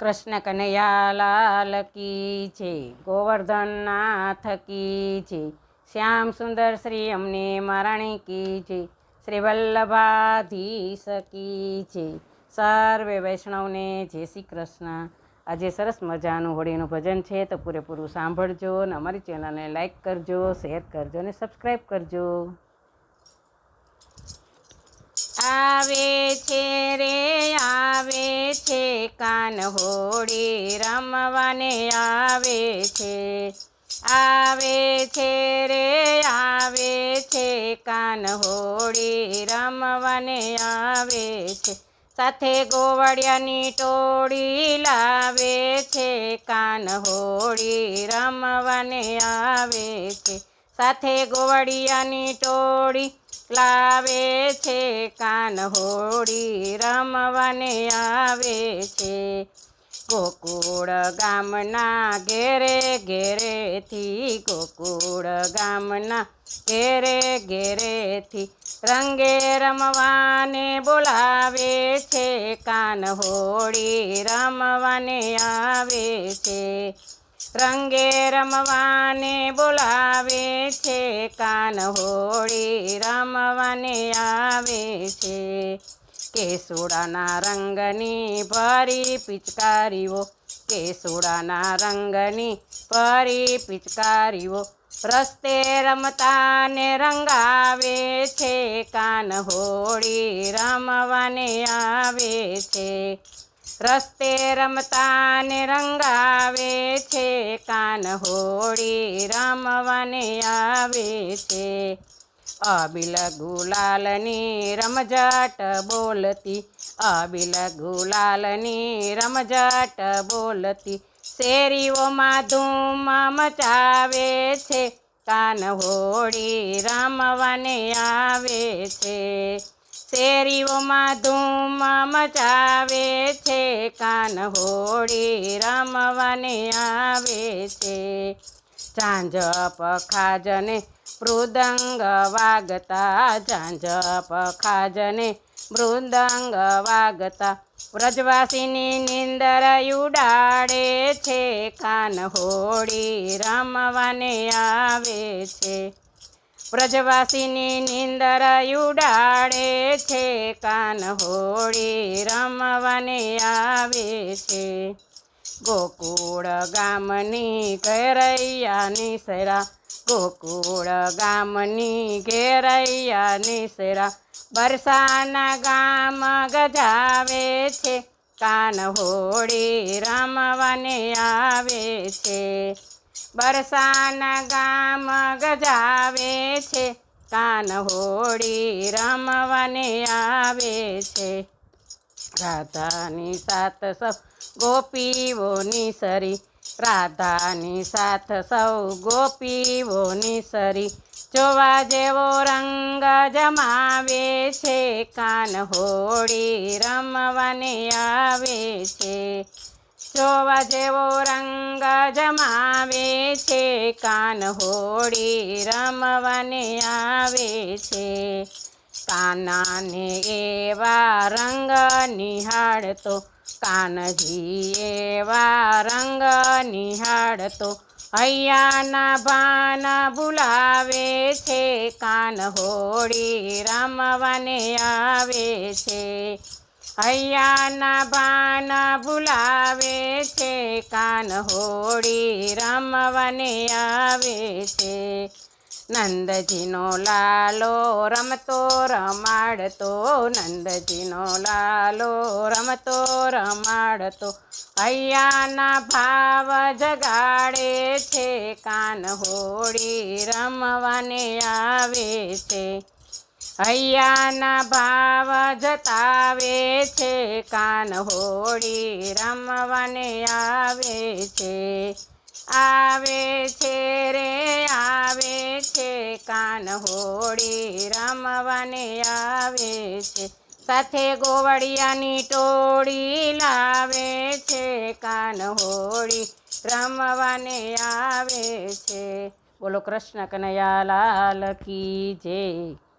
કૃષ્ણ કનૈયાલાલ કી છે ગોવર્ધનનાથ કી છે શ્યામ સુંદર શ્રી અમને મહારાણી કી છે શ્રી વલ્લભાધીશ કી છે સર્વે વૈષ્ણવને જય શ્રી કૃષ્ણ. આજે સરસ મજાનું હોળીનું ભજન છે, તો પૂરેપૂરું સાંભળજો અને અમારી ચેનલને લાઈક કરજો, શેર કરજો અને સબસ્ક્રાઈબ કરજો. આવે છે કાન હોળી રમવાને આવે છે આવે છે રે, આવે છે કાન હોળી રમવાને આવે છે. સાથે ગોવડિયાની ટોળી લાવે છે, કાન હોળી રમવાને આવે છે. સાથે ગોવડિયાની ટોળી લાવે કાન હોળી રમવાને આવે છે. ગોકુળ ગામના ઘેરે ઘેરેથી, ગોકુળ ગામના ઘેરે ઘેરેથી રંગે રમવાને બોલાવે છે. કાન હોળી રમવાને આવે છે. રંગે રમવાને બોલાવે છે, કાન હોળી રમવાને આવે છે. કેસુડાના રંગની ભરી પિચકારીઓ, કેસુડાના રંગની ભરી પિચકારીઓ, રસ્તે રમતાને રંગાવે છે, કાન હોળી રમવાને આવે છે. રસ્તે રમતાને રંગાવે છે, કાન હોળી રમવાને આવે છે. અબિલ ગુલાલની રમઝટ બોલતી, અબિલ ગુલાલની રમઝટ બોલતી, શેરીઓમાં ધૂમ મચાવે છે, કાન હોળી રમવાને આવે છે. શેરીઓમાં ધૂમ મચાવે છે, કાન હોળી રમવાને આવે છે. ઝાંઝ પખાજને મૃદંગ વાગતા, ઝાંઝ પખાજને મૃદંગ વાગતા. વ્રજવાસીની નિંદર ઉડાડે છે, કાન હોળી રમવાને આવે છે. વ્રજવાસીની નિંદર ઉડાડે છે, કાન હોળી રમવાને આવે છે. ગોકુળ ગામની ઘેરૈયાની સેરા ગોકુળ ગામની ઘેરૈયાની સેરા બરસાના ગામ ગજાવે છે, કાન હોળી રમવાને આવે છે. બરસાના ગામ ગજાવે છે, કાન હોળી રમવાને આવે છે. રાધાની સાથ સૌ ગોપીઓની સરી, રાધાની સાથ સૌ ગોપીઓની સરી, જોવા જેવો રંગ જમાવે છે, કાન હોળી રમવાને આવે છે. જોવા જેવો રંગ જમાવે છે, કાન હોળી રમવાને આવે છે. કાનાને એવા રંગ નિહાળતો કાનજી એવા રંગ નિહાળતો, હૈયાના ભાન બોલાવે છે. કાન હોળી રમવાને આવે છે. હૈયાના ભાન બોલાવે કાન હોળી રમવાને આવે છે. નંદજીનો લાલો રમતો રમાડતો, નંદજીનો લાલો રમતો રમાડતો. અહીંયાના ભાવ જગાડે છે, કાન હોળી રમવાને આવે છે. હૈયાના ભાવ જતાવે છે, કાન હોળી રમવાને આવે છે. આવે છે રે, આવે છે, કાન હોળી રમવાને આવે છે. સાથે ગોવડિયાની ટોળી લાવે છે, કાન હોળી રમવાને આવે છે. બોલો કૃષ્ણ કનૈયા લાલ કી જય.